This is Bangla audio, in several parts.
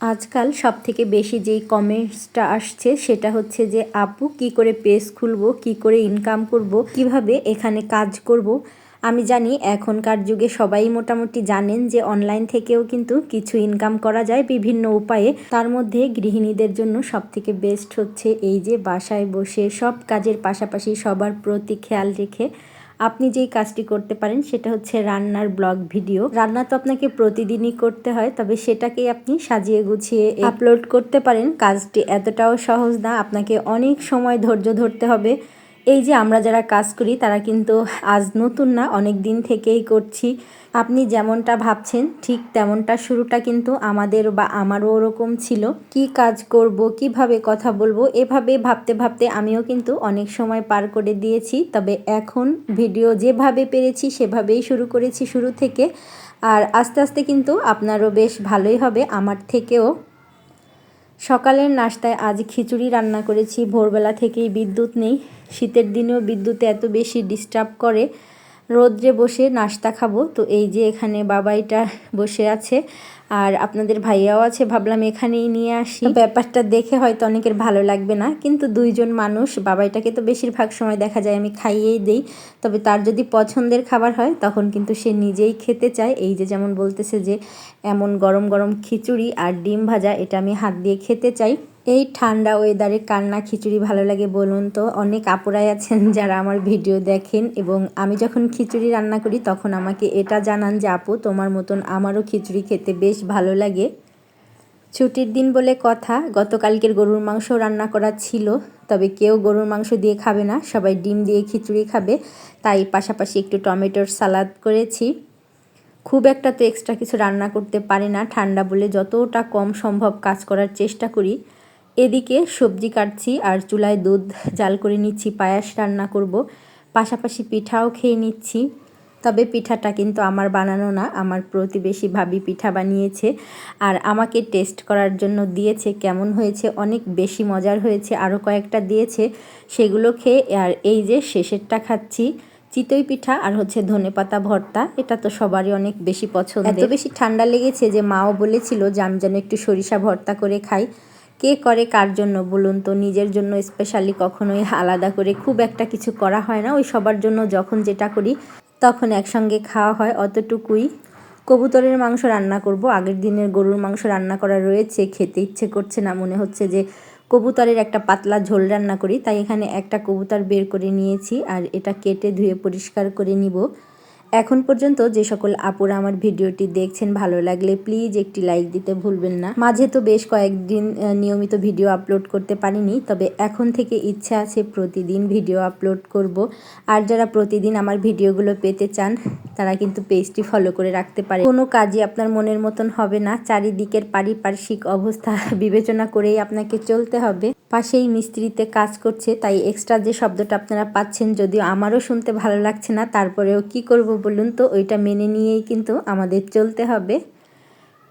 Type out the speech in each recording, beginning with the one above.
আজকাল সব থেকে বেশি যেই কমেন্টসটা আসছে সেটা হচ্ছে যে, আপু, কি করে পেজ খুলবো? কি করে ইনকাম করব? কীভাবে এখানে কাজ করব? আমি জানি এখনকার যুগে সবাই মোটামুটি জানেন যে, অনলাইন থেকেও কিন্তু কিছু ইনকাম করা যায় বিভিন্ন উপায়ে। তার মধ্যে গৃহিণীদের জন্য সব থেকে বেস্ট হচ্ছে এই যে, বাসায় বসে সব কাজের পাশাপাশি সবার প্রতি খেয়াল রেখে আপনি যেই কাজটি করতে পারেন সেটা হচ্ছে রান্নার ব্লগ ভিডিও। রান্না তো আপনাকে প্রতিদিনই করতে হয়, তবে সেটাকেই আপনি সাজিয়ে গুছিয়ে আপলোড করতে পারেন। কাজটি এতটাও সহজ না, আপনাকে অনেক সময় ধৈর্য ধরতে হবে। এই যে আমরা যারা কাজ করি, তারা কিন্তু আজ নতুন না, অনেক দিন থেকেই করছি। আপনি যেমনটা ভাবছেন, ঠিক তেমনটা শুরুটা কিন্তু আমাদের বা আমারও ওরকম ছিল। কি কাজ করব, কীভাবে কথা বলব, এভাবে ভাবতে ভাবতে আমিও কিন্তু অনেক সময় পার করে দিয়েছি। তবে এখন ভিডিও যেভাবে পেরেছি, সেভাবেই শুরু করেছি শুরু থেকে। আর আস্তে আস্তে কিন্তু আপনারও বেশ ভালোই হবে। আমার থেকেও সকালের নাস্তায় আজ খিচুড়ি রান্না করেছি। ভোরবেলা থেকেই বিদ্যুৎ নেই। শীতের দিনেও বিদ্যুতে এত বেশি ডিস্টার্ব করে, রোদ্রে বসে নাস্তা খাব। তো এই যে এখানে বাবাইটা বসে আছে। আর আপনাদের ভাইয়াও আছে, ভাবলাম এখানেই নিয়ে আসি। ব্যাপারটা দেখে হয়তো অনেকের ভালো লাগবে না, কিন্তু দুইজন মানুষ, বাবাইটাকে তো বেশিরভাগ সময় দেখা যায় আমি খাইয়েই দেই। তবে তার যদি পছন্দের খাবার হয়, তখন কিন্তু সে নিজেই খেতে চায়। এই যে যেমন বলতেছে যে, এমন গরম গরম খিচুড়ি আর ডিম ভাজা, এটা আমি হাত দিয়ে খেতে চাই। এই ঠান্ডা ওয়েদারে কান্না, খিচুড়ি ভালো লাগে বলুন তো। অনেক আপুরাই আছেন যারা আমার ভিডিও দেখেন এবং আমি যখন খিচুড়ি রান্না করি তখন আমাকে এটা জানান যে, আপু, তোমার মতন আমারও খিচুড়ি খেতে বেশ ভালো লাগে। ছুটির দিন বলে কথা, গতকালকের গরুর মাংস রান্না করা ছিল, তবে কেউ গরুর মাংস দিয়ে খাবে না, সবাই ডিম দিয়ে খিচুড়ি খাবে, তাই পাশাপাশি একটু টমেটোর সালাদ করেছি। খুব একটা তো এক্সট্রা কিছু রান্না করতে পারি না, ঠান্ডা বলে যতটা কম সম্ভব কাজ করার চেষ্টা করি। এদিকে সবজি কাটছি আর চুলায় দুধ, জাল করে নিচ্ছি, পায়াস রান্না করব। পাশাপাশি পিঠাও খেয়ে নিচ্ছি। তবে পিঠাটা কিন্তু আমার বানানো না, আমার প্রতিবেশী ভাবি পিঠা বানিয়েছে আর আমাকে টেস্ট করার জন্য দিয়েছে, কেমন হয়েছে, অনেক বেশি মজার হয়েছে আরও কয়েকটা দিয়েছে, সেগুলো খেয়ে আর এই যে শেষেরটা খাচ্ছি, চিতই পিঠা আর হচ্ছে ধনে পাতা ভর্তা, এটা তো সবারই অনেক বেশি পছন্দ এত বেশি ঠান্ডা লেগেছে যে মাও বলেছিল যে আমি যেন একটু সরিষা ভর্তা করে খাই। কে করে কার জন্য বলুন তো? নিজের জন্য স্পেশালি কখনোই আলাদা করে খুব একটা কিছু করা হয় না। ওই সবার জন্য যখন যেটা করি, তখন একসঙ্গে খাওয়া হয় অতটুকুই। কবুতরের মাংস রান্না করব। আগের দিনের গরুর মাংস রান্না করা রয়েছে, খেতে ইচ্ছে করছে না। মনে হচ্ছে যে কবুতরের একটা পাতলা ঝোল রান্না করি। তাই এখানে একটা কবুতর বের করে নিয়েছি আর এটা কেটে ধুয়ে পরিষ্কার করে নিব। এখন পর্যন্ত যে সকল আপুরা আমার ভিডিওটি দেখছেন ভালো লাগলে প্লিজ একটি লাইক দিতে ভুলবেন না। মাঝে তো বেশ কয়েকদিন নিয়মিত ভিডিও আপলোড করতে পারিনি, তবে এখন থেকে ইচ্ছা আছে প্রতিদিন ভিডিও আপলোড করব। আর যারা প্রতিদিন আমার ভিডিওগুলো পেতে চান, তারা কিন্তু পেজটি ফলো করে রাখতে পারে। কোনো কাজই আপনার মনের মতন হবে না, চারিদিকের পারিপার্শ্বিক অবস্থা বিবেচনা করেই আপনাকে চলতে হবে। পাশেই মিস্ত্রিতে কাজ করছে, তাই এক্সট্রা যে শব্দটা আপনারা পাচ্ছেন, যদিও আমারও শুনতে ভালো লাগছে না, তারপরেও কি করব বলুন তো, ওইটা মেনে নিয়েই কিন্তু আমাদের চলতে হবে।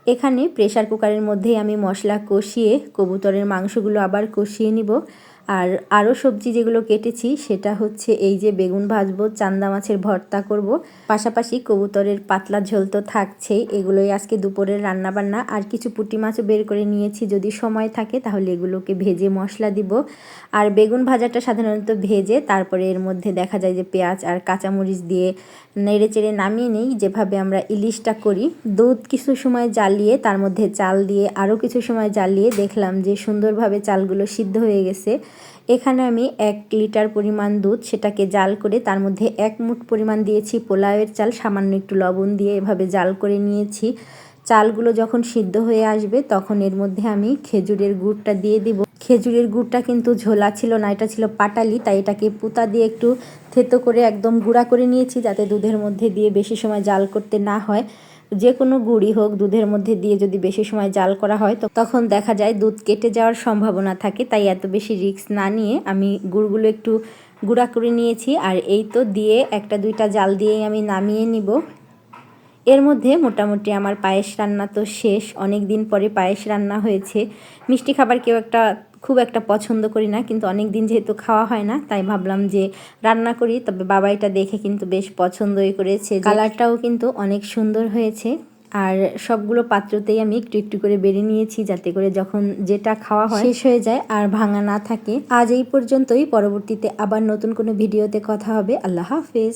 এখানে প্রেশার কুকারের মধ্যেই আমি মশলা কষিয়ে কবুতরের মাংসগুলো আবার কষিয়ে নিব। আর আরও সবজি যেগুলো কেটেছি, সেটা হচ্ছে এই যে বেগুন ভাজবো, চান্দা মাছের ভর্তা করব। পাশাপাশি কবুতরের পাতলা ঝোল তো থাকছেই, এগুলোই আজকে দুপুরের রান্না বান্না আর কিছু পুটি মাছও বের করে নিয়েছি, যদি সময় থাকে তাহলে এগুলোকে ভেজে মশলা দিব। আর বেগুন ভাজাটা সাধারণত ভেজে, তারপরে এর মধ্যে দেখা যায় যে পেঁয়াজ আর কাঁচামরিচ দিয়ে নেড়ে চেড়ে নামিয়ে নেই, যেভাবে আমরা ইলিশটা করি। দুধ কিছু সময় জ্বালিয়ে, তার মধ্যে চাল দিয়ে আরও কিছু সময় জ্বালিয়ে দেখলাম যে সুন্দরভাবে চালগুলো সিদ্ধ হয়ে গেছে। এখানে আমি এক লিটার পরিমাণ দুধ সেটাকে জাল করে তার মধ্যে এক মুঠ পরিমাণ দিয়েছি পোলাওয়ের চাল, সামান্য একটু লবণ দিয়ে এভাবে জাল করে নিয়েছি। চালগুলো যখন সিদ্ধ হয়ে আসবে তখন এর মধ্যে আমি খেজুরের গুড়টা দিয়ে দিব। খেজুরের গুড়টা কিন্তু ঝোলা ছিল না, এটা ছিল পাটালি, তাই এটাকে পুতা দিয়ে একটু থেতো করে একদম গুঁড়া করে নিয়েছি যাতে দুধের মধ্যে দিয়ে বেশি সময় জাল করতে না হয়। যে কোনো গুড়ি হোক, দুধের মধ্যে দিয়ে যদি বেশি সময় জাল করা হয়, তো তখন দেখা যায় দুধ কেটে যাওয়ার সম্ভাবনা থাকে। তাই এত বেশি রিস্ক না নিয়ে আমি গুড়গুলো একটু গুঁড়া করে নিয়েছি। আর এই তো দিয়ে একটা, দুইটা জাল দিয়েই আমি নামিয়ে নিব। এর মধ্যে মোটামুটি আমার পায়েস রান্না তো শেষ। অনেক দিন পরে পায়েস রান্না হয়েছে। মিষ্টি খাবার কেউ একটা খুব একটা পছন্দ করি না কিন্তু অনেক দিন যেহেতু খাওয়া হয় না তাই ভাবলাম যে রান্না করি তবে বাবা এটা দেখে কিন্তু বেশ পছন্দই করেছে। কালারটাও কিন্তু অনেক সুন্দর হয়েছে আর সবগুলো পাত্রতেই আমি একটু একটু করে বেড়ে নিয়েছি যাতে করে যখন যেটা খাওয়া হয় শেষ হয়ে যায় আর ভাঙা না থাকে। আজ এই পর্যন্তই পরবর্তীতে আবার নতুন কোনো ভিডিওতে কথা হবে। আল্লাহ হাফেজ।